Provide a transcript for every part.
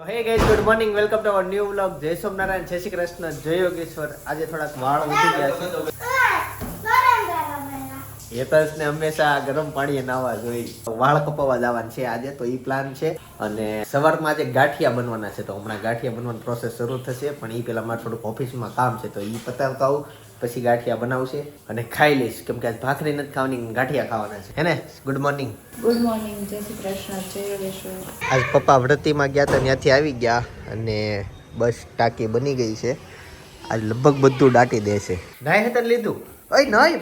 તો hey guys good morning welcome to our new vlog જય સોમનારાયણ જય શ્રી કૃષ્ણ જય યોગેશ્વર આજે થોડાક વાળ ઉઠી ગયા છે. હેતસને હંમેશા ગરમ પાણીએ નાવા જોઈએ. વાળ કપાવવા જવાનું છે આજે, તો એ પ્લાન છે. અને સવારમાં આજે ગાંઠિયા બનવાના છે. તો હમણાં ગાંઠિયા બનવાની પ્રોસેસ શરૂ થશે, પણ ઈ પેલા મારે થોડુંક ઓફિસમાં કામ છે, તો એ પતાવતા આવું. પછી ગાંઠિયા બનાવશે અને ખાઈ લઈશ. કેમ કે આજ ભાખરી નથી ખાવાની ગાંઠિયા ખાવાના છે. હે ને? ગુડ મોર્નિંગ ગુડ મોર્નિંગ જય શ્રી કૃષ્ણ જય આજ પપ્પા વ્રતિમાં ગયા હતા ત્યાંથી આવી ગયા અને બસ ટાંકી બની ગઈ છે. આજ લગભગ બધું દાટી દેશે નાય હતા લીધું? ઓય નાય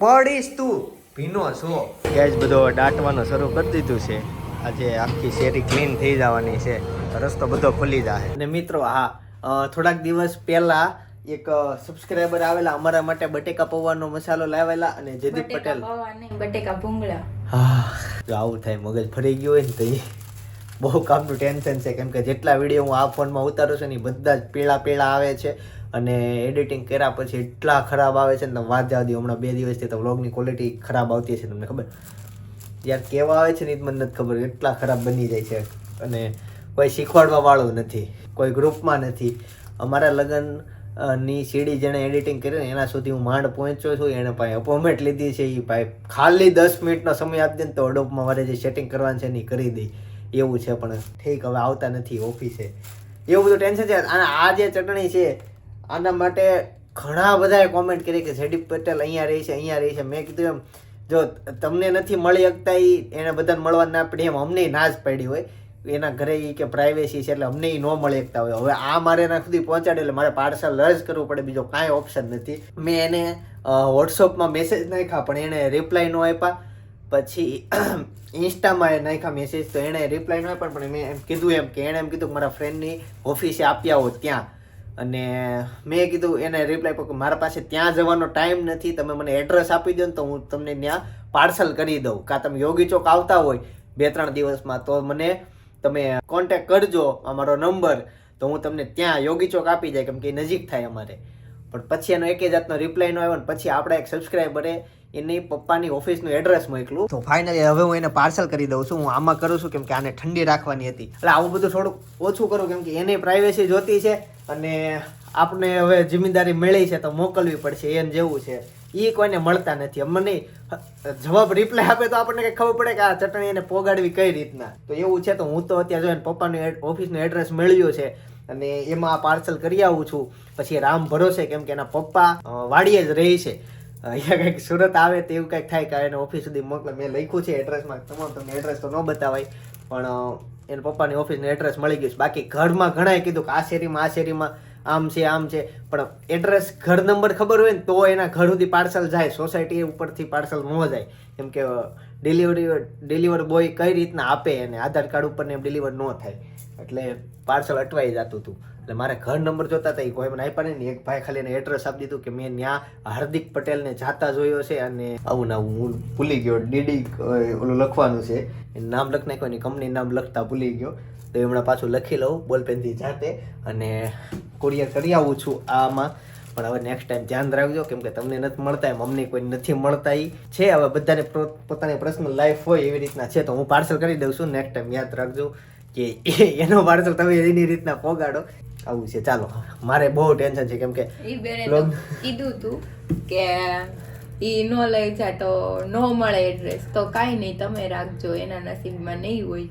પડીશ તું. ભીનો છો. ગેસ બધો દાટવાનો શરૂ કરી દીધું છે. આજે આખી શેરી ક્લીન થઈ જવાની છે. રસ્તો બધો ખુલી જાય અને મિત્રો હા થોડાક દિવસ પહેલા એક સબસ્ક્રાઇબર આવેલા અમારા માટે બટેકા પૌવાનો મસાલો લાવેલા અને જયદીપ પટેલ. બટેકા ભૂંગળા. હા. જો આવું થાય મગજ ફરી ગયું હોય ને તો એ બહુ કામનું ટેન્શન છે. કેમ કે જેટલા વીડિયો હું આ ફોનમાં ઉતારું છું ને બધા જ પીળા પીળા આવે છે અને એડિટિંગ કર્યા પછી એટલા ખરાબ આવે છે ને તમે વાત જવા હમણાં બે દિવસથી તો વ્લોગની ક્વોલિટી ખરાબ આવતી છે તમને ખબર? યાર કેવા આવે છે ને એ મને નથી ખબર એટલા ખરાબ બની જાય છે. અને કોઈ શીખવાડવા વાળું નથી કોઈ ગ્રુપમાં નથી. અમારા લગ્ન ની સીડી જેણે એડિટિંગ કરી ને એના સુધી હું માંડ પહોંચ્યો છું. એણે પાસે અપોઇન્ટમેન્ટ લીધી છે. એ ભાઈ ખાલી દસ મિનિટનો સમય આપી દે ને તો અડોપમાં મારે જે સેટિંગ કરવાનું છે એ કરી દઈ એવું છે પણ ઠીક, હવે આવતા નથી ઓફિસે એવું બધું ટેન્શન છે. અને આ જે ચટણી છે, આના માટે ઘણા બધાએ કોમેન્ટ કરી કે જયદીપ પટેલ અહીંયા રહી છે, અહીંયા રહી છે. મેં કીધું એમ, જો તમને નથી મળી શકતા એ એને બધાને મળવા ના પડી એમ અમને ના જ પડી હોય. એના ઘરે એ કે પ્રાઇવેસી છે એટલે અમને એ ન મળી શકતા હોય. હવે આ મારે એના સુધી પહોંચાડે એટલે મારે પાર્સલ જ કરવું પડે, બીજો કાંઈ ઓપ્શન નથી. મેં એને વોટ્સઅપમાં મેસેજ નાખ્યા, પણ એણે રિપ્લાય ન આપ્યા. પછી ઇન્સ્ટામાં એ નાખ્યા મેસેજ તો એણે રિપ્લાય ન આપ્યા, પણ મેં એમ કીધું એમ, કે એણે એમ કીધું કે મારા ફ્રેન્ડની ઓફિસે આપી આવો ત્યાં અને મેં કીધું, એને રિપ્લાય આપ્યો કે મારા પાસે ત્યાં જવાનો ટાઈમ નથી, તમે મને એડ્રેસ આપી દો ને તો હું તમને ત્યાં પાર્સલ કરી દઉં. કાં તમે યોગી ચોક આવતા હોય, બે ત્રણ દિવસમાં, તો મને તમે કોન્ટેક કરજો અમારો નંબર. તો હું તમને ત્યાં યોગી ચોક આપી જાય, કેમ કે નજીક થાય અમારે. પણ પછી એનો એક જાતનો રિપ્લાય ન આવ્યો ને પછી આપણા એક સબસ્ક્રાઈબરે એની પપ્પાની ઓફિસનું એડ્રેસ મોકલું તો ફાઇનલી હવે હું એને પાર્સલ કરી દઉં છું. હું આમાં કરું છું, કેમ કે આને ઠંડી રાખવાની હતી. એટલે આવું બધું થોડુંક ઓછું કરું, કેમ કે એને પ્રાઇવેસી જોતી છે અને આપણે હવે જિમ્મેદારી મળી છે તો મોકલવી પડશે, એને જેવું છે. એ કોઈને મળતા નથી. અમને જવાબ રિપ્લાય આપે તો આપણને કંઈ ખબર પડે કે આ ચટણી એને પોગાડવી કઈ રીતના. તો એવું છે તો હું તો અત્યારે જોઈને પપ્પાનું ઓફિસનું એડ્રેસ મળ્યું છે અને એમાં આ પાર્સલ કરી આવું છું. પછી રામ ભરોસે કેમ કે એના પપ્પા વાડીએ જ રહી છે. અહીંયા કંઈક સુરત આવે તો એવું કંઈક થાય કે એને ઓફિસ સુધી મોકલે. મેં લખ્યું છે એડ્રેસમાં તમામ તમને એડ્રેસ તો ન બતાવાય, પણ એના પપ્પાની ઓફિસનું એડ્રેસ મળી ગયું છે. બાકી ઘરમાં ઘણાએ કીધું કે આ શેરીમાં આ શેરીમાં આમ છે આમ છે. પણ એડ્રેસ ઘર નંબર ખબર હોય ને, તો એના ઘર સુધી પાર્સલ જાય. સોસાયટી ઉપરથી પાર્સલ ન જાય. કેમ કે ડિલિવરી ડિલિવર બોય કઈ રીતના આપે એને? આધાર કાર્ડ ઉપર ને ડિલિવર ન થાય. એટલે પાર્સલ અટવાઈ જતું હતું. એટલે મારે ઘર નંબર જોતા હતા, એ કોઈ મને આપ્યા નહીં એક ભાઈ ખાલી એને એડ્રેસ આપી દીધું કે મેં ત્યાં હાર્દિક પટેલને જાતા જોયો છે અને આવું ના હું ભૂલી ગયો, ડીડી ઓલું લખવાનું છે. એનું નામ લખ નાખ્યો એની કંપની નામ લખતા ભૂલી ગયો. તો હમણાં પાછું લખી લઉં, બોલપેનથી જાતે અને કુરિયર કરી આવું છું આમાં. પણ હવે નેક્સ્ટ ટાઈમ ધ્યાન રાખજો, કેમ કે તમને નથી મળતા, એમ અમને કોઈ નથી મળતા એ છે. હવે બધાને પોતાની પર્સનલ લાઈફ હોય એવી રીતના છે, તો હું પાર્સલ કરી દઉં છું. નેક્સ્ટ ટાઈમ યાદ રાખજો કે એનો પાર્સલ તમે એની રીતના પોગાડો. આવું છે. ચાલો મારે બહુ ટેન્શન છે કેમ કે કીધું તું કે ઈ નો લઈ જાય તો નો મળે એડ્રેસ તો કાંઈ નહીં તમે રાખજો એના નસીબમાં નહીં હોય.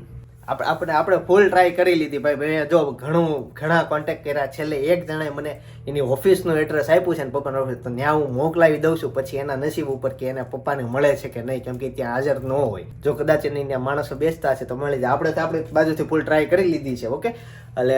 આપણે આપણે આપણે ફૂલ ટ્રાય કરી લીધી ભાઈ. મેં જો ઘણું ઘણા કોન્ટેક્ટ કર્યા. છેલ્લે એક જણાએ મને એની ઓફિસનું એડ્રેસ આપ્યું છે ને પપ્પાનું ઓફિસ તો ત્યાં હું મોકલાવી દઉં છું. પછી એના નસીબ ઉપર કે એના પપ્પાને મળે છે કે નહીં કેમ કે ત્યાં હાજર ન હોય. જો કદાચ એની ત્યાં માણસો બેસતા હશે તો મળી જાય. આપણે તો આપણે બાજુથી ફૂલ ટ્રાય કરી લીધી છે ઓકે એટલે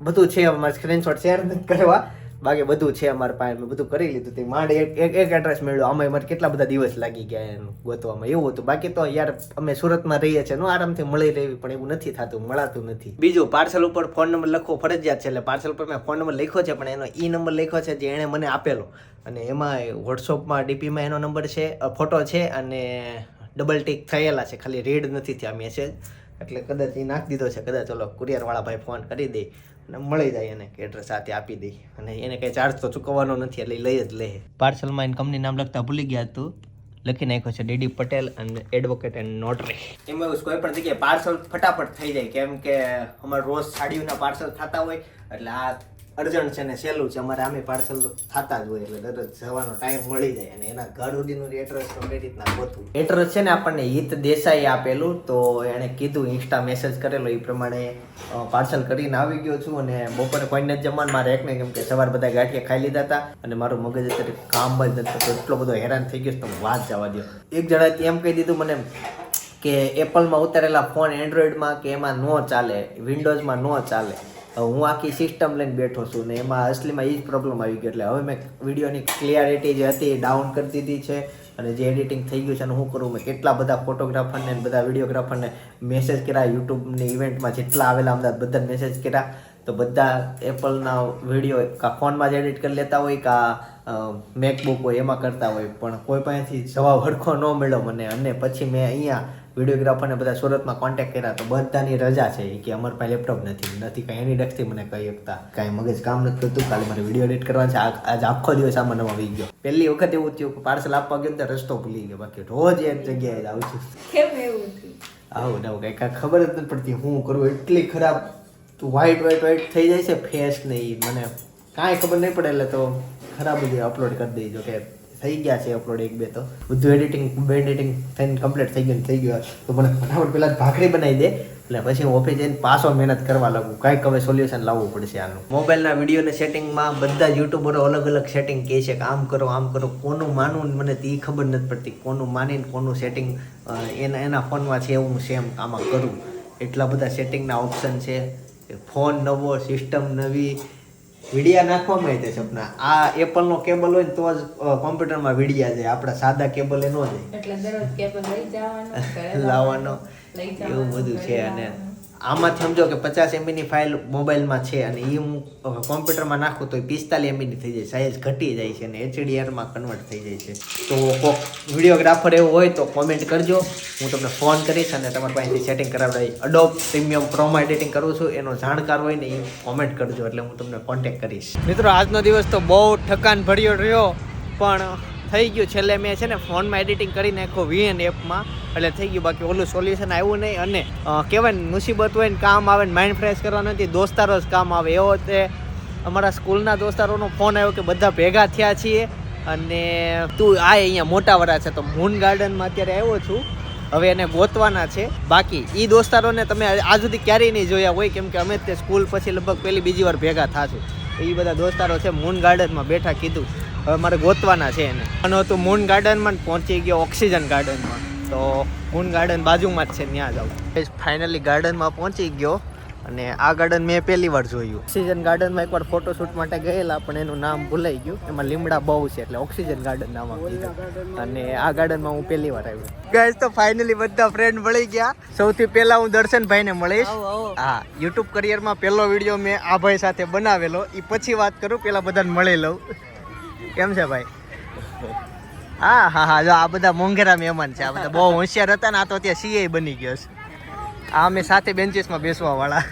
બધું છે અમારે મારે સ્ક્રીનશોટ શેર કરવા. બાકી બધું છે અમારા પાસે મેં બધું કરી લીધું. તે માંડ એક એક એડ્રેસ મળ્યો. આમાં અમારે કેટલા બધા દિવસ લાગી ગયા એનું ગોતવામાં. એવું હતું. બાકી તો યાર અમે સુરતમાં રહીએ છીએ. નો આરામથી મળી રહેવી પણ એવું નથી થતું. મળાતું નથી. બીજું પાર્સલ ઉપર ફોન નંબર લખવો ફરજિયાત છે. એટલે પાર્સલ ઉપર મેં ફોન નંબર લખ્યો છે, પણ એનો ઈ નંબર લખ્યો છે જે એણે મને આપેલો. અને એમાં વોટ્સઅપમાં ડીપીમાં એનો નંબર છે ફોટો છે અને ડબલ ટીક થયેલા છે. ખાલી રેડ નથી થયા મેસેજ એટલે કદાચ એ નાખી દીધો છે. કદાચ ઓલો કુરિયરવાળા ભાઈ ફોન કરી દે. અને મળી જાય એને કે એડ્રેસ સાથે આપી દઈ અને એને કંઈ ચાર્જ તો ચૂકવવાનો નથી એટલે લઈ જ લે. પાર્સલમાં એને કંપની નામ લખતા ભૂલી ગયા હતું લખી નાખ્યો છે ડીડી પટેલ અને એડવોકેટ એન્ડ નોટરી એમાં એવું કોઈ પણ જગ્યાએ પાર્સલ ફટાફટ થઈ જાય. કેમ કે અમારે રોજ સાડીઓના પાર્સલ થતા હોય એટલે આ અર્જન્ટ છે ને સહેલું છે, અમારે આમે પાર્સલ થતા જ હોય એટલે દરરોજ જવાનો ટાઈમ મળી જાય અને એના ઘર સુધીનું એડ્રેસ તો કઈ રીતના ગોતું એડ્રેસ છે ને આપણને હિત દેસાઈ આપેલું, તો એણે કીધું ઇન્સ્ટા મેસેજ કરેલો, એ પ્રમાણે પાર્સલ કરીને આવી ગયો છું અને બપોરે કોઈને જ જમવાનું મારે એક ને કેમ કે સવાર બધા ગાંઠિયા ખાઈ લીધા હતા અને મારું મગજ અત્યારે કામ જ નથી તો એટલો બધો હેરાન થઈ ગયો તો વાત જવા દો એક જણાએ એમ કહી દીધું મને કે એપલમાં ઉતારેલા ફોન એન્ડ્રોઈડમાં કે એમાં ન ચાલે વિન્ડોઝમાં ન ચાલે. હું આખી સિસ્ટમ લઈને બેઠો છું ને એમાં અસલીમાં એ જ પ્રોબ્લેમ આવી ગયો. એટલે હવે મેં વિડીયોની ક્લિયરિટી જે હતી એ ડાઉન કરી દીધી છે અને જે એડિટિંગ થઈ ગયું છે અને શું કરું, મેં કેટલા બધા ફોટોગ્રાફરને બધા વિડીયોગ્રાફરને મેસેજ કર્યા યુટ્યુબની ઇવેન્ટમાં જેટલા આવેલા, અમદાવાદ બધા મેસેજ કર્યા. તો બધા એપલના વીડિયો કાં ફોનમાં જ એડિટ કરી લેતા હોય કાં મેકબુક હોય, એમાં કરતા હોય. પણ કોઈ પાસેથી જવાબ હડખો ન મળ્યો મને. અને પછી મેં અહીંયા વિડીયોગ્રાફરને બધા સુરતમાં કોન્ટેક્ટ કર્યા તો બધાની રજા છે કે અમારે પાસે લેપટોપ નથી નથી કાંઈ. એની ડક્ષથી મને કહી શકતા કાંઈ મગજ કામ નથી કરતું કાલે મારે વીડિયો એડિટ કરવાનો છે. આજ આખો દિવસ આમાં નવા આવી ગયો. પહેલી વખત એવું થયું કે પાર્સલ આપવા ગયો તો રસ્તો ભૂલી ગયો. બાકી રોજ એક જગ્યાએ જ આવું છું. કેમ એવું આવું ને આવું કંઈ કાંઈ ખબર જ નથી પડતી. હું કરું એટલી ખરાબ તું વ્હાઈટ વ્હાઈટ વ્હાઈટ થઈ જાય છે ફેસ નહીં મને કાંઈ ખબર નહીં પડે એટલે તો ખરાબ બધી અપલોડ કરી દેજો કે થઈ ગયા છે અપલોડ એક બે તો. બધું એડિટિંગ એડિટિંગ થઈને કમ્પ્લીટ થઈ ગયું થઈ ગયું. તો મને ફટાફટ પહેલાં ભાખરી બનાવી દે, એટલે પછી હું ઓફિસ જઈને પાછો મહેનત કરવા લાગું. કાંઈક હવે સોલ્યુશન લાવવું પડશે આનું. મોબાઈલના વિડીયોને સેટિંગમાં બધા યુટ્યુબરો અલગ અલગ સેટિંગ કહે છે કે આમ કરો આમ કરો. કોનું માનવું મને તે ખબર નથી પડતી. કોનું માનીને કોનું સેટિંગ એના એના ફોનમાં છે એવું સેમ આમાં કરું. એટલા બધા સેટિંગના ઓપ્શન છે. ફોન નવો સિસ્ટમ નવી વિડિયા નાખવામાં તે સપના આ એપલ નો કેબલ હોય ને તો જ કોમ્પ્યુટરમાં વિડિયા જાય. આપડા સાદા કેબલ એ ન જાય. એટલે દરરોજ કેબલ લઈ જવાનો લાવવાનો. એવું બધું છે અને લાવવાનો. આમાં સમજો કે પચાસ એમબીની ફાઇલ મોબાઈલમાં છે અને એ હું કોમ્પ્યુટરમાં નાખું તો પિસ્તાલીસ એમબીની થઈ જાય સાઇઝ ઘટી જાય છે અને એચડીઆરમાં કન્વર્ટ થઈ જાય છે. તો કોક વિડીયોગ્રાફર એવો હોય તો કોમેન્ટ કરજો. હું તમને ફોન કરીશ અને તમારી પાસેથી સેટિંગ કરાવડાવી અડોપ પ્રીમિયમ પ્રોમો એડિટિંગ કરું છું, એનો જાણકાર હોય ને એ કોમેન્ટ કરજો, એટલે હું તમને કોન્ટેક્ટ કરીશ. મિત્રો, આજનો દિવસ તો બહુ ઠકાન ભર્યો રહ્યો, પણ થઈ ગયું. છેલ્લે મેં છે ને ફોનમાં એડિટિંગ કરી નાખો વીએન એપમાં. એટલે થઈ ગયું. બાકી ઓલું સોલ્યુશન આવ્યું નહીં. અને કહેવાય મુસીબત હોય ને કામ આવે ને માઇન્ડ ફ્રેશ કરવાનું નથી. દોસ્તારો જ કામ આવે. એવો તે અમારા સ્કૂલના દોસ્તારોનો ફોન આવ્યો કે બધા ભેગા થયા છીએ. અને તું આ અહીંયા મોટા વડા છે. તો મૂન ગાર્ડનમાં અત્યારે આવ્યો છું. હવે એને ગોતવાના છે. બાકી એ દોસ્તારોને તમે આજ સુધી ક્યારેય નહીં જોયા હોય. કેમ કે અમે તે સ્કૂલ પછી લગભગ પહેલી બીજી વાર ભેગા થાશું એ બધા દોસ્તારો છે મૂન ગાર્ડનમાં બેઠા કીધું. હવે મારે ગોતવાના છે એને. અને હતું મૂન ગાર્ડનમાં પહોંચી ગયો ઓક્સિજન ગાર્ડનમાં તો મૂન ગાર્ડન બાજુમાં જ છે ત્યાં જાઉં ફાઇનલી ગાર્ડનમાં પહોંચી ગયો અને આ ગાર્ડન મેં પહેલી વાર જોયું. ઓક્સિજન ગાર્ડનમાં એકવાર ફોટોશૂટ માટે ગયેલા પણ એનું નામ ભૂલાઈ ગયું. એમાં લીમડા બહુ છે એટલે ઓક્સિજન ગાર્ડન નામ આપી અને આ ગાર્ડનમાં હું પહેલી વાર આવ્યો. ગાઈસ તો ફાઇનલી બધા ફ્રેન્ડ મળી ગયા. સૌથી પહેલા હું દર્શનભાઈને મળીશ. હા યુટ્યુબ કરિયરમાં પહેલો વીડિયો મેં આ ભાઈ સાથે બનાવેલો. એ પછી વાત કરું પહેલા બધાને મળી લઉં. કેમ છે ભાઈ? હા હા હા જો આ બધા મોંઘેરા મહેમાન છે. આ બધા બહુ હોશિયાર હતા ને આ તો ત્યાં સીએ બની ગયો છે. આ અમે સાથે બેન્ચીસમાં બેસવા વાળા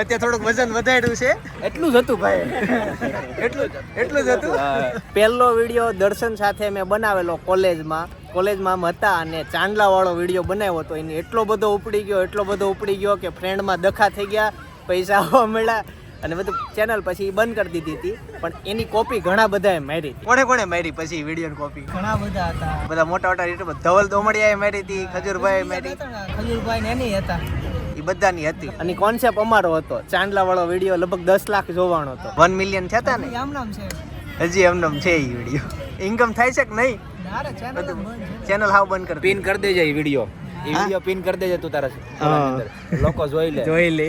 અત્યારે થોડુંક વજન વધાર્યું છે. એટલું જ હતું ભાઈ. એટલું એટલું જ હતું? પહેલો વીડિયો દર્શન સાથે મેં બનાવેલો કોલેજમાં. કોલેજમાં હતા અને ચાંદલા વાળો વીડિયો બનાવ્યો હતો. એને એટલો બધો ઉપડી ગયો એટલો બધો ઉપડી ગયો કે ફ્રેન્ડમાં દખા થઈ ગયા પૈસા આવવા મળ્યા. અને બધું ચેનલ પછી બંધ કરી દીધી હતી. પણ એની કોપી ઘણા બધાએ મારી. કોણે કોણે મારી પછી વીડિયો કોપી ઘણા બધા હતા. બધા મોટા મોટા યુટ્યુબર ધવલ દોમડિયાએ મારી હતી ખજૂરભાઈ મારી. ખજૂરભાઈ ને એની હતા. એ બધાની હતી. અને કોન્સેપ્ટ અમારો હતો. ચાંદલા વાળો વીડિયો લગભગ દસ લાખ જોવાનો હતો. વન મિલિયન થયા ને? આમ નામ છે. હજી એમનેમ છે એ વીડિયો ઇન્કમ થાય છે કે નહીં? ચેનલ હાવ બંધ કરી પિન કરી દેજે એ વીડિયો એ વીડિયો પિન કરી દેજે તું તારા હા. લોકો જોઈ લે. જોઈ લે.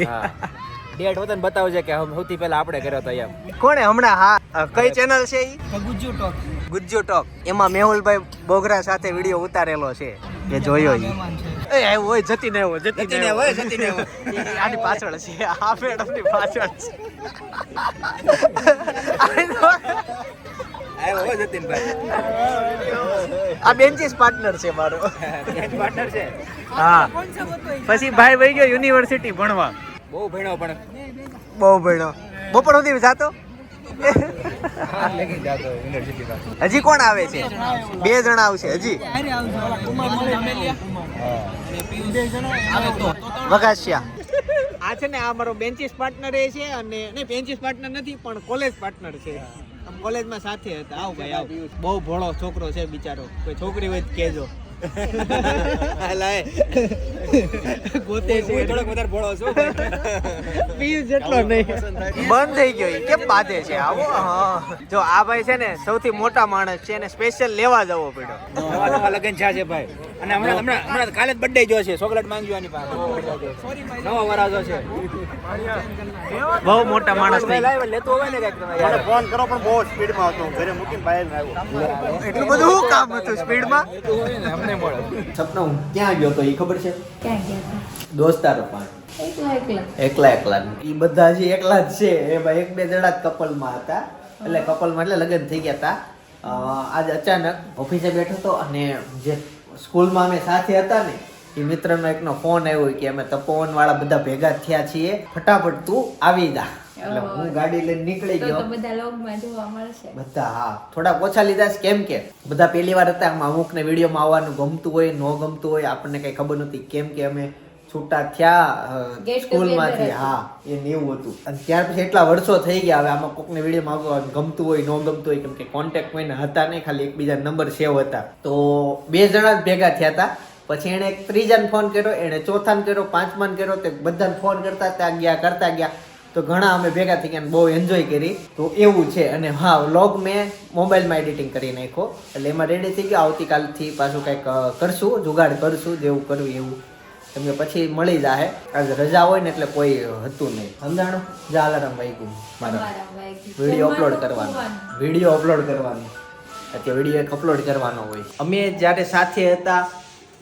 ડેટ હોતા ને બતાવજે કે સૌથી પહેલા આપણે કર્યો હતો એમ. કોણે હમણાં? હા. કઈ ચેનલ છે ઈ? ગુજ્જુ ટોક. ગુજ્જુ ટોક. એમાં મેહુલભાઈ બોગરા સાથે વીડિયો ઉતારેલો છે. એ જોયો ઈ. એ આવ્યો હોય જતી ને આવ્યો જતી જતી ને આવ્યો, જતી ને આવ્યો. આની પાછળ છે. આ પાછળ છે. બેન્ચીસ પાર્ટનર છે મારો. પાર્ટનર છે? હા. ઈ. પછી ભાઈ વહી ગયો યુનિવર્સિટી ભણવા. બહુ ભણ્યો પણ. બહુ ભણ્યો. બપોર સુધી જાતો? હજી કોણ આવે છે? બે જણા આવશે હજી? વગાસિયા આ છે ને આ મારો બેન્ચીસ પાર્ટનર એ છે અને નહીં બેન્ચીસ પાર્ટનર નથી પણ કોલેજ પાર્ટનર છે. આમ કોલેજમાં સાથે હતા. આવ ભાઈ આવ. બહુ ભોળો છોકરો છે બિચારો. કોઈ છોકરી હોય તો બંધ થઈ ગયો. કેમ બાંધે છે? આવો જો આ ભાઈ છે ને સૌથી મોટા માણસ છે એને સ્પેશિયલ લેવા જવો પડ્યો. લગ્ન છે છે ભાઈ. અને હમણાં હમણાં હમણાં કાલે જ બર્થડે જો છે. ચોકલેટ માંગ્યું આની પાસે. નવા વરાજો છે. બહુ મોટા માણસ લેતો હોય ને ફોન કરો પણ બહુ સ્પીડમાં હતો. ઘરે મૂકીને બહાર આવ્યો. એટલું બધું કામ હતું સ્પીડમાં લેતું હોય ને અમને મળે. સપના હું ક્યાં ગયો તો એ ખબર છે? ક્યાં ગયો દોસ્તારો પણ એકલા એકલા. એકલા એકલા. એ બધા હજી એકલા જ છે. એમાં એક બે જણા જ કપલમાં હતા. એટલે કપલમાં એટલે લગ્ન થઈ ગયા હતા. આજે આજ અચાનક ઓફિસે બેઠો હતો અને જે સ્કૂલમાં અમે સાથે હતા ને એ મિત્રનો એકનો ફોન આવ્યો કે અમે તપોવન વાળા બધા ભેગા થયા છીએ. ફટાફટ તું આવી જા. એટલે હું ગાડી લઈને નીકળી ગયો તો બધા લોગમાં જોવા મળશે. બધા હા. થોડા ઓછા લીધા છે કેમ કે બધા પહેલી વાર હતા આમાં અમુકને વિડીયોમાં આવવાનું ગમતું હોય ન ગમતું હોય આપણને કઈ ખબર નથી કેમ કે અમે છૂટા થયા સ્કૂલમાંથી હા એ નેવું હતું. અને ત્યાર પછી એટલા વર્ષો થઈ ગયા હવે આમાં કોકને વિડીયોમાં આવવાનું ગમતું હોય ન ગમતું હોય કેમ કે કોન્ટેક્ટ કોઈને હતા નહીં ખાલી એકબીજા નંબર સેવ હતા. તો બે જણા જ ભેગા થયા હતા. પછી એણે એક ત્રીજાને ફોન કર્યો એણે ચોથાને કર્યો પાંચમાને કર્યો તે બધાને ફોન કરતા ત્યાં ગયા કરતા ગયા. તો ઘણા અમે ભેગા થઈ ગયા બહુ એન્જોય કરી. તો એવું છે. અને હા વ્લોગ મેં મોબાઈલમાં એડિટિંગ કરી નાખ્યો. એટલે એમાં રેડી થઈ ગયો. આવતીકાલથી પાછું કંઈક કરશું જુગાડ કરશું જેવું કરવું એવું. તમને પછી મળી જાહે. આજે રજા હોય ને એટલે કોઈ હતું નહીં. સમજાણું? જા અલારામ વાગ્યું મારા. વીડિયો અપલોડ કરવાનો. વીડિયો અપલોડ કરવાનો. અત્યારે વીડિયો એક અપલોડ કરવાનો હોય. અમે જ્યારે સાથે હતા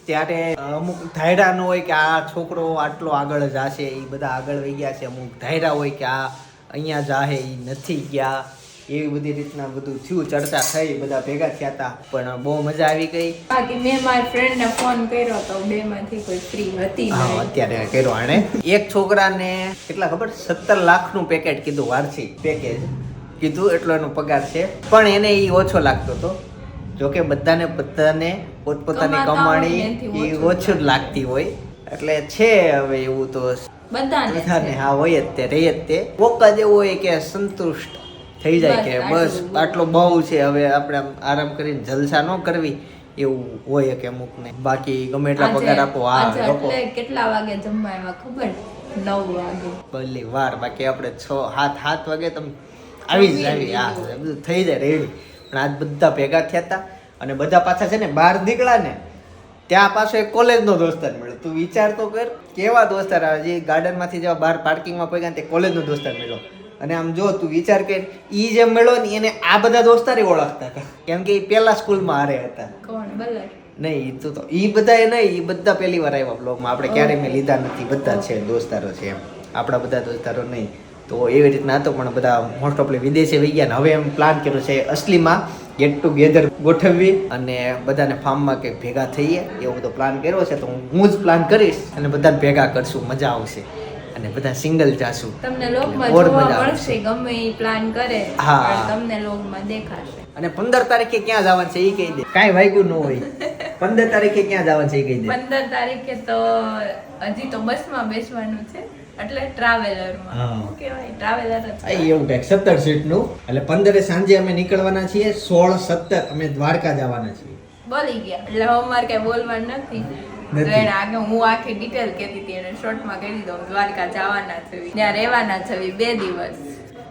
ત્યારે અમુક ધાયરા ન હોય કે આ છોકરો આટલો આગળ જશે એ બધા આગળ વહી ગયા છે. અમુક ધાયરા હોય કે આ અહીંયા જાહે એ નથી ગયા. એવી બધી રીતના બધું થયું ચર્ચા થઈ બધા ભેગા થયા હતા. પણ બહુ મજા આવી ગઈ. બાકી મેં મારા ફ્રેન્ડને ફોન કર્યો તો બે માંથી કોઈ ફ્રી હતી હા અત્યારે કર્યો આણે એક છોકરાને કેટલા ખબર? સત્તર લાખનું પેકેટ કીધું વાર્ષિક પેકેજ કીધું એટલો એનો પગાર છે. પણ એને એ ઓછો લાગતો હતો. જોકે બધાને બધાને પોતપોતાની કમાણી એ ઓછું જ લાગતી હોય. એટલે છે હવે એવું તો બધાને હા હોય જ તે રહી જ તે. કોક જ એવું હોય કે સંતુષ્ટ થઈ જાય કે બસ આટલો બહુ છે હવે આપણે આરામ કરીને જલસા ન કરવી એવું હોય કે અમુક ને બાકી ગમે એટલા પગાર આપો હા એટલે કેટલા વાગે જમવા આવ્યા ખબર? નવ વાગે. પહેલી વાર બાકી આપણે છ સાત સાત વાગે તમે આવી જ આવી હા બધું થઈ જાય રેડી. પણ આજ બધા ભેગા થયા હતા અને બધા પાછા છે ને બહાર નીકળ્યા ને ત્યાં પાછો એક કોલેજનો દોસ્તાર મળ્યો. તું વિચાર તો કર કેવા દોસ્તાર આવે? જે ગાર્ડનમાંથી જેવા બહાર પાર્કિંગમાં પગ્યા ને તે કોલેજનો દોસ્તાર મળ્યો. અને આમ જો તું વિચાર કર એ જે મળ્યો ને એને આ બધા દોસ્તારે ઓળખતા હતા. કેમ કે એ પહેલા સ્કૂલમાં હારે હતા. કોણ? બલર. નહીં એ તો તો એ બધા એ નહીં એ બધા પહેલી વાર આવ્યા બ્લોગમાં આપણે ક્યારેય મેં લીધા નથી. બધા છે દોસ્તારો છે એમ. આપણા બધા દોસ્તારો નહીં. તો એવી રીતના હતો પણ બધા મોસ્ટ ઓફલી વિદેશે વહી ગયા ને હવે એમ પ્લાન કર્યો છે અસલીમાં ગેટ ટુગેધર ગોઠવવી અને બધાને ફાર્મમાં કંઈક ભેગા થઈએ એવો બધો પ્લાન કર્યો છે. તો હું જ પ્લાન કરીશ અને બધાને ભેગા કરશું મજા આવશે અને બધા સિંગલ જાશું. તમને લોકમાં જોવા મળશે ગમે એ પ્લાન કરે હા. તમને લોકમાં દેખાશે. અને પંદર તારીખે ક્યાં જવાનું છે એ કહી દે. કાંઈ વાગ્યું ન હોય. પંદર તારીખે ક્યાં જવાનું છે એ કહી દે. પંદર તારીખે તો હજી તો બસમાં બેસવાનું છે. એટલે ટ્રાવેલરમાં કહેવાય? ટ્રાવેલર જ એવું કંઈક સત્તર સીટનું એટલે પંદરે સાંજે અમે નીકળવાના છીએ સોળ સત્તર અમે દ્વારકા જવાના છીએ. બોલી ગયા. એટલે હવે અમારે કઈ બોલવાનું નથી. આગળ હું આખી ડિટેલ કહેતી હતી એને શોર્ટમાં કહી દીધો અમે દ્વારકા જવાના છે ત્યાં રહેવાના છે બે દિવસ.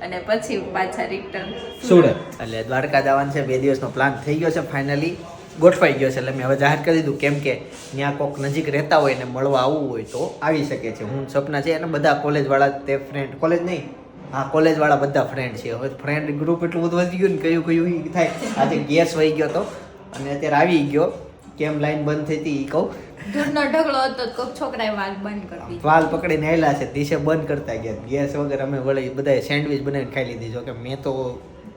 અને પછી પાછા રિટર્ન સુરત. એટલે દ્વારકા જવાનું છે બે દિવસનો પ્લાન થઈ ગયો છે ફાઇનલી ગોઠવાઈ ગયો છે. એટલે મેં હવે જાહેર કરી દીધું કેમ કે ત્યાં કોક નજીક રહેતા હોય ને મળવા આવવું હોય તો આવી શકે છે. હું સપના છે અને બધા કોલેજવાળા તે ફ્રેન્ડ કોલેજ નહીં હા કોલેજવાળા બધા ફ્રેન્ડ છે. હવે ફ્રેન્ડ ગ્રુપ એટલું બધું વધી ગયું ને કયું કયું થાય. આજે ગેસ વહી ગયો તો અને અત્યારે આવી ગયો. કેમ લાઈન બંધ થઈ હતી એ કહું. દૂધનો ઢગલો હતો છોકરાએ વાલ બંધ કરી દીધી. વાલ પકડીને આવેલા છે. દિશે બંધ કરતા ગયા. ગેસ વગર અમે વળી બધાએ સેન્ડવિચ બનાવીને ખાઈ લીધી. જો કે મેં તો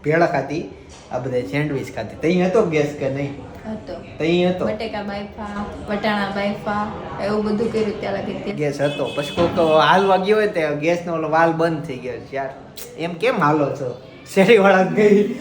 ભેળા ખાધી. આ બધાએ સેન્ડવિચ ખાધી. તઈ હતો ગેસ કે નહીં? હતો. તઈ હતો. બટેકા બાયફા વટાણા બાયફા એવું બધું કર્યું ત્યાં લગી ગેસ હતો. પછી કોક હાલવા ગયો હોય તે ગેસનો ઓલો વાલ બંધ થઈ ગયો યાર. એમ કેમ હાલો છો? શેરીવાળા ગઈ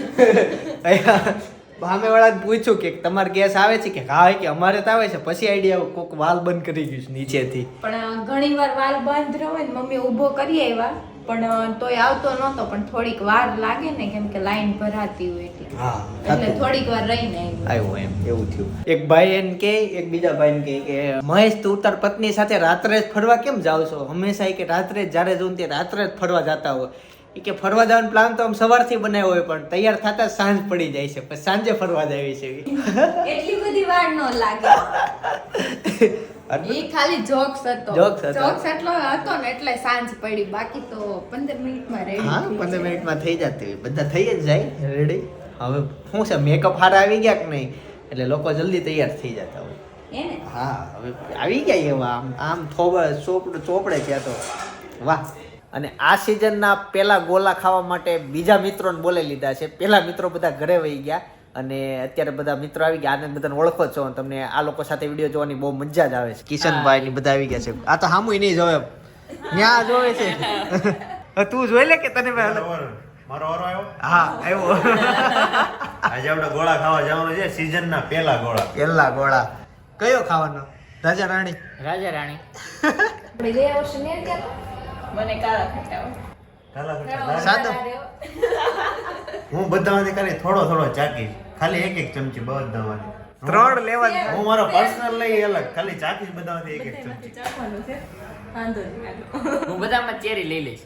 સામેવાળાને પૂછ્યું કે તમારે ગેસ આવે છે કે હા કે અમારે તો આવે છે. પછી આઈડિયા કોક વાલ બંધ કરી ગયું છે નીચેથી. પણ ઘણી વાર વાલ બંધ રહ્યો ને મમ્મી ઊભો કરી આવ્યા પણ તોય આવતો નહોતો પણ થોડીક વાર લાગે ને કેમ કે લાઈન ભરાતી હોય એટલે. હા એટલે થોડીક વાર રહીને આવ્યો એમ એવું થયું. એક ભાઈ એમ કે એક બીજા ભાઈને એમ કે મહેશ તું તાર પત્ની સાથે રાત્રે જ ફરવા કેમ જાવ છો? હંમેશા કે રાત્રે જ્યારે જોઉં તે રાત્રે જ ફરવા જતા હોય. કે ફરવા જવાનો પ્લાન તો આમ સવારથી બનાવ્યો હોય પણ તૈયાર થતા સાંજ પડી જાય છે પછી સાંજે ફરવા જાય છે. એટલી બધી વાર ન લાગે. એ ખાલી જોક્સ હતો. Jokes હતો. જોક્સ એટલો હતો ને એટલે સાંજ પડી. બાકી તો પંદર મિનિટમાં રેડી હા પંદર મિનિટમાં થઈ જતી હોય. બધા થઈ જ જાય રેડી હવે શું છે મેકઅપ હારા આવી ગયા કે નહીં? એટલે લોકો જલ્દી તૈયાર થઈ જતા હોય. હા હવે આવી ગયા એવા. આમ આમ થોબે ચોપડે ચોપડે ત્યાં તો. વાહ. અને આ સિઝનના પહેલા ગોલા ખાવા માટે બીજા મિત્રોને બોલાવી લીધા છે. પહેલા મિત્રો બધા ઘરે વહી ગયા. અને અત્યારે બધા મિત્રો આવી ગયા આને બધાને ઓળખો છો તમને આ લોકો સાથે વીડિયો જોવાની બહુ મજા જ આવે છે. કિશનભાઈ ની બધા આવી ગયા છે. આ તો હામુ નહીં જોવે. ન્યા જોવે છે. તું જોઈ લે કે તને મારો વારો. આવ્યો? હા આવ્યો. આજે આપણે ગોળા ખાવા જવાનું છે સીઝન ના પહેલા ગોળા. પહેલા ગોળા. કયો ખાવાનો? રાજા રાણી. રાજા રાણી. ગયા વર્ષે ને મને કાળા ખટાવો સાદો? હું બધામાંથી ખાલી થોડો થોડો ચાકીશ ખાલી એક એક ચમચી બધામાંથી. ત્રણ લેવા હું મારો પર્સનલ લઈ અલગ. ખાલી ચાકીશ બધામાંથી એક એક ચમચી. હું બધામાં ચેરી લઈ લઈશ.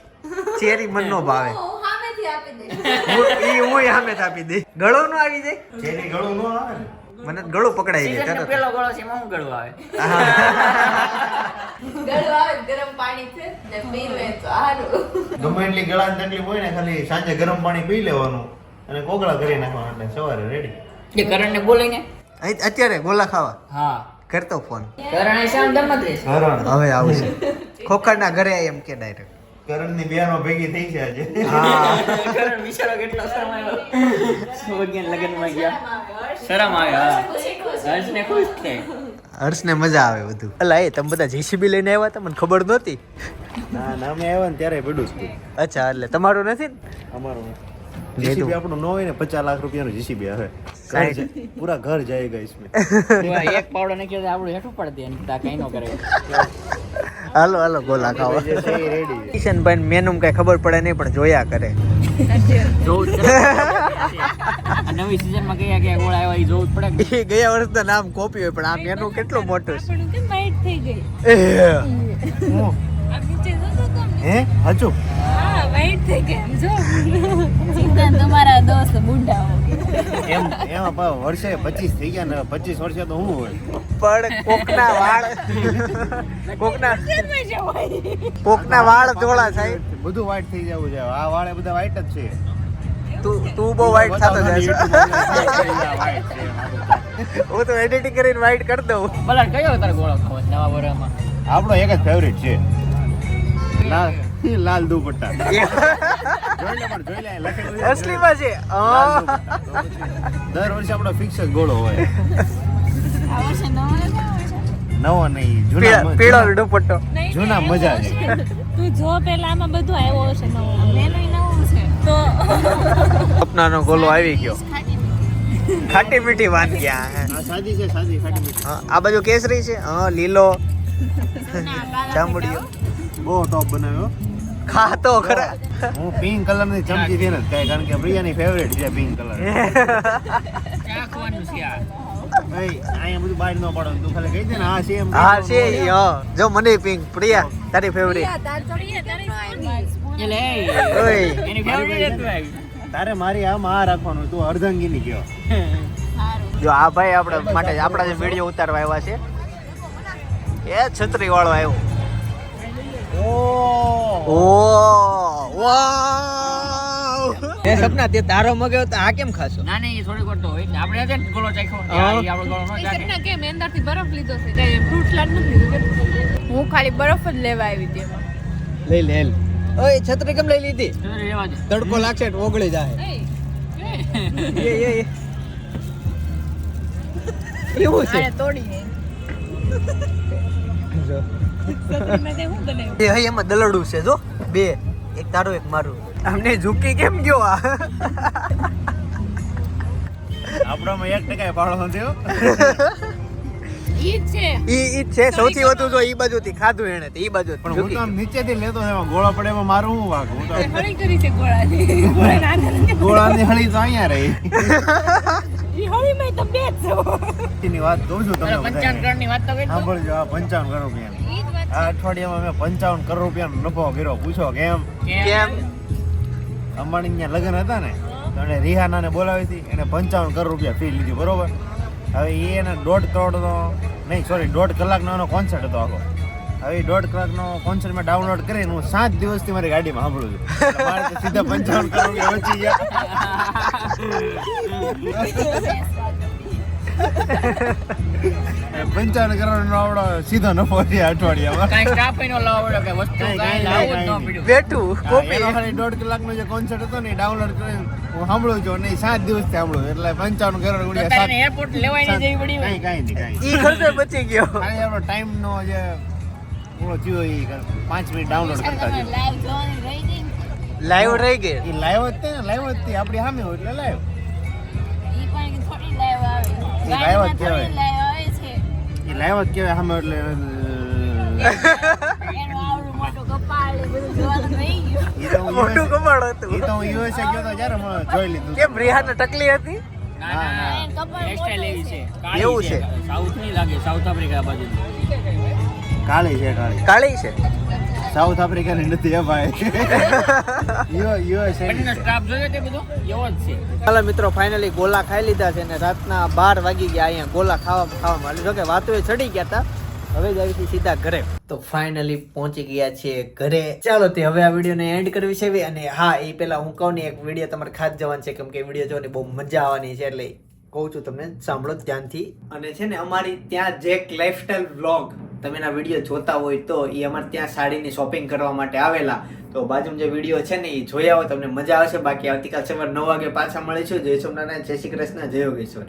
ચેરી મન નો ભાવે. હું સામેથી આપી દઈશ. ઈ હું સામે આપી દઈ ગળો નો આવી જાય? ચેરી ગળું ન આવે મને ગળું પકડાઈ જાય તરત પેલો ગળો છે એમાં હું ગળું આવે? ગળું આવે ગરમ પાણી છે ને પીવે તો સારું ગમે એટલી ગળાની તકલીફ હોય ને ખાલી સાંજે ગરમ પાણી પી લેવાનું. અને ગોગળા કરી નાખવાના એટલે સવારે રેડી એ કરણને બોલાઈને અહીં અત્યારે ગોલા ખાવા? હા. કરતો ફોન કરણ શામ દમ જ રહેશે. કરણ હવે આવશે ખોખરના ઘરે એમ કે ડાયરેક્ટ કરણની બિયાનો ભેગી થઈ છે આજે. હા. કરણ બિચારો કેટલો શરમ આવ્યો. સોગિયન લગનમાં ગયા. શરમ આવ્યો હા. હર્ષને ખુશ થાય. હર્ષને મજા આવે બધું. અલા એ તમે બધા જેસીબી લઈને આવ્યા હતા? મને ખબર નહોતી. ના ના અમે આવ્યા ને ત્યારે પડ્યું હતું. અચ્છા એટલે તમારું નથી ને? અમારું લીધું. જીસીબી આપણું ન હોય ને પચાસ લાખ રૂપિયાનું જીસીબી આવે. પૂરા ઘર જાય ગઈશ મેં. એક પાવડો નીકળે આપણું હેઠું પડતી એની તા કઈ નો કરે. હાલો હાલો ગોલા ખાવા. કિશન ભાઈ મેનુમ કઈ ખબર પડે નહીં પણ જોયા કરે. નવી સીઝનમાં કયા કયા ગોળા આવ્યા એ જોવું પડે ગયા વર્ષ તો નામ કોપી હોય પણ આ મેનુ કેટલો મોટો છે. હજુ વાઈટ થઈ એમ જો. ચિંતા તમારા દોસ્ત બુઢા એમ વર્ષે પચીસ થઈ ગયા ને પચીસ વર્ષે તો હું હોય? પણ કોકના વાળ કોકના કોકના વાળ ધોળા થાય. બધું વાઈટ થઈ જવું છે. આ વાળે બધા વાઈટ જ છે. તું તું બહુ વાઈટ થતો જાય હું તો એડિટિંગ કરીને વાઈટ કરી દઉં. ભલા કયો તારો ગોળો ખાવો નવા વર્ષમાં આપણો એક જ ફેવરિટ છે. લાલ દુપટ્ટા. જોઈ લે પણ જોઈ લે લખેલું અસલીમાં છે. લાલ આ. દુપટ્ટા. દર વર્ષે આપણો ફિક્સ જ ગોળો હોય. આ વર્ષે નવો નહીં જૂના પીળો દુપટ્ટો. જૂના મજા છે. તું જો પેલા આમાં બધું આવ્યો હશે નવો. મેનો નવો છે તો સપનાનો ગોલો આવી ગયો. ખાટી મીઠી. વાનગી. આ સાદી છે સાદી ખાટી મીઠી. આ બાજુ કેસરી છે? હા લીલો. જાંબુડિયો બહુ ટોપ બનાવ્યો ખાતો ખરા. હું પિંક કલરની ચમચી થી નથી કારણ કે પ્રિયાની ફેવરેટ છે પિંક કલર ચાખવાનું અહીંયા બધું બહાર ન પડે. તું ખાલી કહી દે ને આ છે એમ. હા છે ઈ, જો મને પિંક પ્રિયા તારી ફેવરિટ તારે મારી આ આ રાખવાનું તું અર્ધાંગીની કયો. જો આ ભાઈ આપણા માટે આપણા જે વીડિયો ઉતારવા આવ્યા છે એ છત્રી વાળો આવ્યો. એ સપના તે તારો મગ્યો તો આ કેમ ખાશો? ના ના એ થોડી વાર તો હોય. આપણે છે ને ગોળો ચાખ્યો. આ આપણો ગોળો નો ચાખે. સપના કેમ અંદરથી બરફ લીધો છે. કઈ ફ્રૂટ સલાડ નથી લીધો હું ખાલી બરફ જ લેવા આવી હતી લઈ લે લે. ઓય છત્રી કેમ લઈ લીધી? તડકો લાગશે તો ઓગળી જાય. એ એ. એ એ એવું છે? આને તોડીને એ હઈ એમાં દલડું છે જો. બે એક તારું એક મારું. અમને ઝૂકી કેમ ગયો આ? આપણામાં એક ટકા પાડો થયો ઈ છે. ઈ ઈ જ છે. સૌથી વધુ જો ઈ બાજુથી ખાધું એને તો ઈ બાજુ પણ હું તો આમ નીચેથી લેતો એમાં ગોળા પડે એમાં મારું વાગ હું તો હળી કરી છે ગોળાની. ગોળા ની હળી તો અહીંયા રહી. ઈ હળીમાં તો બે જ છો એની વાત કહું છું તમને પંચાવન બધાને. કરોડની વાત તો કરી સાંભળજો આ પંચાવન કરોડ રૂપિયા. આ અઠવાડિયામાં મેં પંચાવન કરોડ રૂપિયાનો નફો કર્યો. પૂછો કેમ? કેમ? અમારી ત્યાં લગ્ન હતા ને તો એને રિહાનાને બોલાવી હતી. એને પંચાવન કરોડ રૂપિયા ફી લીધી બરોબર? હવે એને દોઢ કરોડનો નહીં સોરી દોઢ કલાકનો એનો કોન્સર્ટ હતો આખો. હવે દોઢ કલાકનો કોન્સર્ટ મેં ડાઉનલોડ કરીને હું સાત દિવસથી મારી ગાડીમાં સાંભળું છું. મારે સીધા પંચાવન કરોડ વચી ગયા પંચાવન કરોડ નો આવડો સીધો નફો છે અઠવાડિયામાં. કાંઈ સ્ટાફ નો લાવો કે વસ્તુ કાંઈ, કાંઈ કાંઈ, લાવવું જ ન બેઠું કોપી. ખાલી દોઢ કલાકનો જે કોન્સર્ટ હતો ને ડાઉનલોડ કરીને હું સાંભળું છું નહીં સાત દિવસથી સાંભળું એટલે પંચાવન કરોડ સાત એરપોર્ટ લેવાય નહીં જવી પડી કઈ કાંઈ નહીં કાંઈ ઈ ખર્ચે બચી ગયો. આપણો ટાઈમ નો જે પૂરો થયો એ પાંચ મિનિટ ડાઉનલોડ કરતા થયો. લાઈવ રહી ગઈ ને. લાઈવ રહી ગઈ? એ લાઈવ જ તે ને લાઈવ જ તે. આપણી સામે હોય એટલે લાઈવ પણ થોડી લાઈવ આવે. ઈ જ કહેવાય. લાઈવ આવે છે. એ લાઈવ જ કહેવાય સામે એટલે મોટું કપાળ એ ગયું. ઈ તો હું મોટું કમાડ ઈ હતું. તો હું USA ગયો તો જ્યારે જોઈ લીધું કેમ રિહાને ટકલી હતી? ના ના એનું કપાળ હેરસ્ટાઈલ મોટું એવી છે. છે. કાળી એવું છે. સાઉથની લાગે સાઉથ આફ્રિકા બાજુ કાળી છે કાળી. કાળી છે? સાઉથ આફ્રિકાની નથી એ ભાઈ. યુએસ બંનેનો સ્ટાફ જોયો તે બધો? એવો જ છે. ચાલો મિત્રો ફાઇનલી ગોલા ખાઈ લીધા છે ને રાતના બાર વાગી ગયા અહીંયા. ગોલા ખાવા ખાવા માંડી જો કે વાતો એ ચડી ગયા હતા. હવે જ આવી સીધા ઘરે. તો ફાઇનલી પહોંચી ગયા છીએ ઘરે. ચાલો તે હવે આ વિડીયોને એન્ડ કરવી છે અને હા એ પેલા હું કહું ને એક વીડિયો તમારે ખાસ જવાનું છે કેમ કે વીડિયો જોવાની બહુ મજા આવવાની છે એટલે કહું છું તમને સાંભળો ધ્યાનથી. અને છે ને અમારી ત્યાં જેક લાઇફસ્ટાઈલ વ્લોગ તમે એના વીડિયો જોતા હોય તો એ અમારે ત્યાં સાડીની શોપિંગ કરવા માટે આવેલા. તો બાજુમાં જે વીડિયો છે ને એ જોયા હોય તમને મજા આવશે. બાકી આવતીકાલ સવારે નવ વાગે પાછા મળીશું. જય સોમનારાયણ, જય શ્રી કૃષ્ણ, જય યોગેશ્વર.